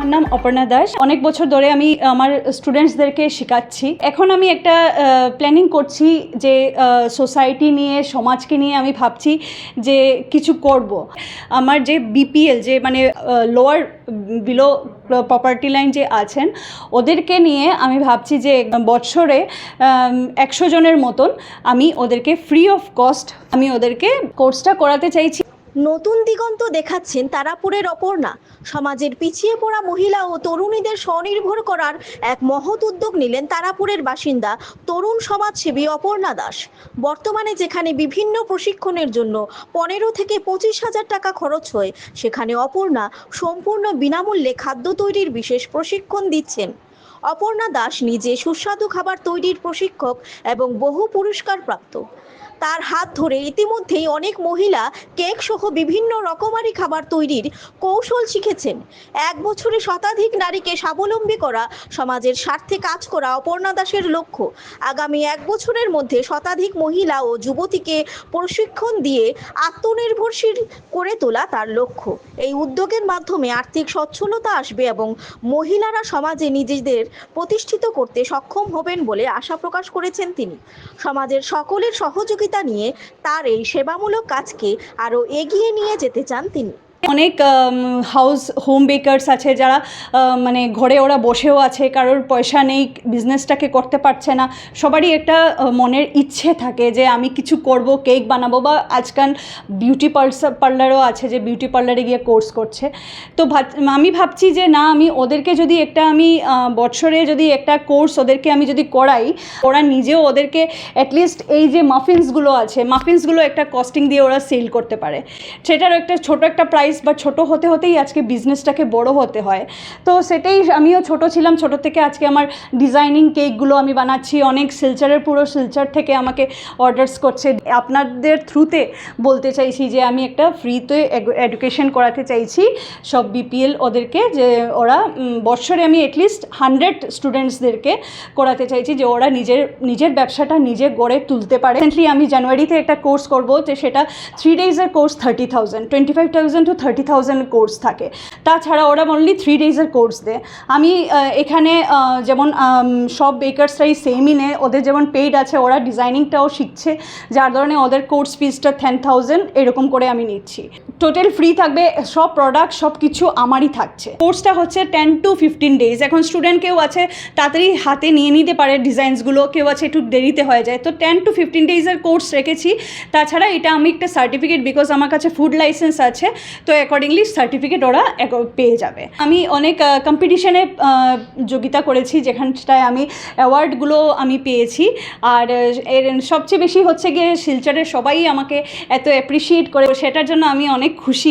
আমার নাম অপর্ণা দাস। অনেক বছর ধরে আমি আমার স্টুডেন্টসদেরকে শেখাচ্ছি। এখন আমি একটা প্ল্যানিং করছি যে সোসাইটি নিয়ে, সমাজকে নিয়ে আমি ভাবছি যে কিছু করব। আমার যে বিপিএল যে মানে লোয়ার বিলো প্রপার্টি লাইন যে আছেন, ওদেরকে নিয়ে আমি ভাবছি যে বছরে একশো জনের মতন আমি ওদেরকে ফ্রি অফ কস্ট আমি ওদেরকে কোর্সটা করাতে চাইছি। নতুন দিগন্ত দেখাচ্ছেন তারাপুরের অপর্ণা। সমাজের পিছিয়ে পড়া মহিলা ও তরুণীদের স্বনির্ভর করার এক মহৎ উদ্যোগ নিলেন তারাপুরের বাসিন্দা তরুণ সমাজসেবী অপর্ণা দাস। বর্তমানে যেখানে বিভিন্ন প্রশিক্ষণের জন্য পনেরো থেকে পঁচিশ হাজার টাকা খরচ হয়, সেখানে অপর্ণা সম্পূর্ণ বিনামূল্যে খাদ্য তৈরির বিশেষ প্রশিক্ষণ দিচ্ছেন। অপর্ণা দাস নিজে সুস্বাদু খাবার তৈরির প্রশিক্ষক এবং বহু পুরস্কার প্রাপ্ত তার হাত ধরে ইতিমধ্যেই অনেক মহিলা কেক সহ বিভিন্ন রকমারি খাবার তৈরির কৌশল শিখেছেন। এক বছরে শতাধিক নারীকে স্বাবলম্বী করা সমাজের স্বার্থে কাজ করা অপর্ণা দাসের লক্ষ্য। আগামী এক বছরের মধ্যে শতাধিক মহিলা ও যুবতীকে প্রশিক্ষণ দিয়ে আত্মনির্ভরশীল করে তোলা তার লক্ষ্য। এই উদ্যোগের মাধ্যমে আর্থিক সচ্ছলতা আসবে এবং মহিলারা সমাজে নিজেদের প্রতিষ্ঠিত করতে সক্ষম হবেন বলে আশা প্রকাশ করেছেন তিনি। সমাজের সকলের সহযোগিতা নিয়ে তার এই সেবামূলক কাজকে আরও এগিয়ে নিয়ে যেতে চান তিনি। অনেক হাউস হোম বেকার্স আছে যারা মানে ঘরে ওরা বসেও আছে, কারোর পয়সা নেই বিজনেসটাকে করতে পারছে না। সবারই একটা মনের ইচ্ছে থাকে যে আমি কিছু করব কেক বানাবো বা আজকাল বিউটি পার্লারও আছে যে বিউটি পার্লারে গিয়ে কোর্স করছে। তো আমি ভাবছি যে না, আমি ওদেরকে যদি একটা আমি বছরে যদি একটা কোর্স ওদেরকে আমি যদি করাই, ওরা নিজেও ওদেরকে অ্যাটলিস্ট এই যে মাফিন্সগুলো আছে মাফিন্সগুলো একটা কস্টিং দিয়ে ওরা সেল করতে পারে। সেটারও একটা ছোট একটা প্রাইস বা ছোট হতে হতেই আজকে বিজনেসটাকে বড় হতে হয়। তো সেটাই আমিও ছোট ছিলাম, ছোট থেকে আজকে আমার ডিজাইনিং কেকগুলো আমি বানাচ্ছি। অনেক শিলচরের পুরো শিলচর থেকে আমাকে অর্ডার্স করছে। আপনাদের থ্রুতে বলতে চাইছি যে আমি একটা ফ্রিতে এডুকেশন করাতে চাইছি। সব বিপিএল ওদেরকে যে ওরা বছরে আমি অ্যাটলিস্ট হান্ড্রেড স্টুডেন্টসদেরকে করাতে চাইছি যে ওরা নিজের নিজের ব্যবসাটা নিজে গড়ে তুলতে পারে। রিসেন্টলি আমি জানুয়ারিতে একটা কোর্স করব, যে সেটা three ডেজের course thirty thousand twenty five thousand to thirty thousand course থাকে। তাছাড়া ওরা অনলি থ্রি ডেজের কোর্স দেয়। আমি এখানে যেমন সব বেকার্সরাই সেমই নেয়। ওদের যেমন পেইড আছে, ওরা ডিজাইনিংটাও শিখছে। যার ধরনের ওদের কোর্স ফিজটা টেন থাউজেন্ড এরকম করে আমি নিচ্ছি। টোটাল ফ্রি থাকবে, সব প্রোডাক্ট সব কিছু আমারই থাকছে। কোর্সটা হচ্ছে টেন টু ফিফটিন ডেজ এখন স্টুডেন্ট কেউ আছে, তাড়াতাড়ি হাতে নিয়ে নিতে পারে ডিজাইনসগুলো কেউ আছে, একটু দেরিতে হয়ে যায়। তো টেন টু ফিফটিন ডেজের কোর্স রেখেছি। তাছাড়া এটা আমি একটা সার্টিফিকেট বিকজ আমার কাছে ফুড লাইসেন্স আছে। তো অ্যাকর্ডিংলি সার্টিফিকেট ওরা পেয়ে যাবে। আমি অনেক কম্পিটিশনে যোগিতা করেছি, যেখানটায় আমি অ্যাওয়ার্ডগুলো আমি পেয়েছি। আর, এর সবচেয়ে বেশি হচ্ছে গিয়ে শিলচরের সবাই আমাকে এত অ্যাপ্রিসিয়েট করে। সেটার জন্য আমি অনেক খুশি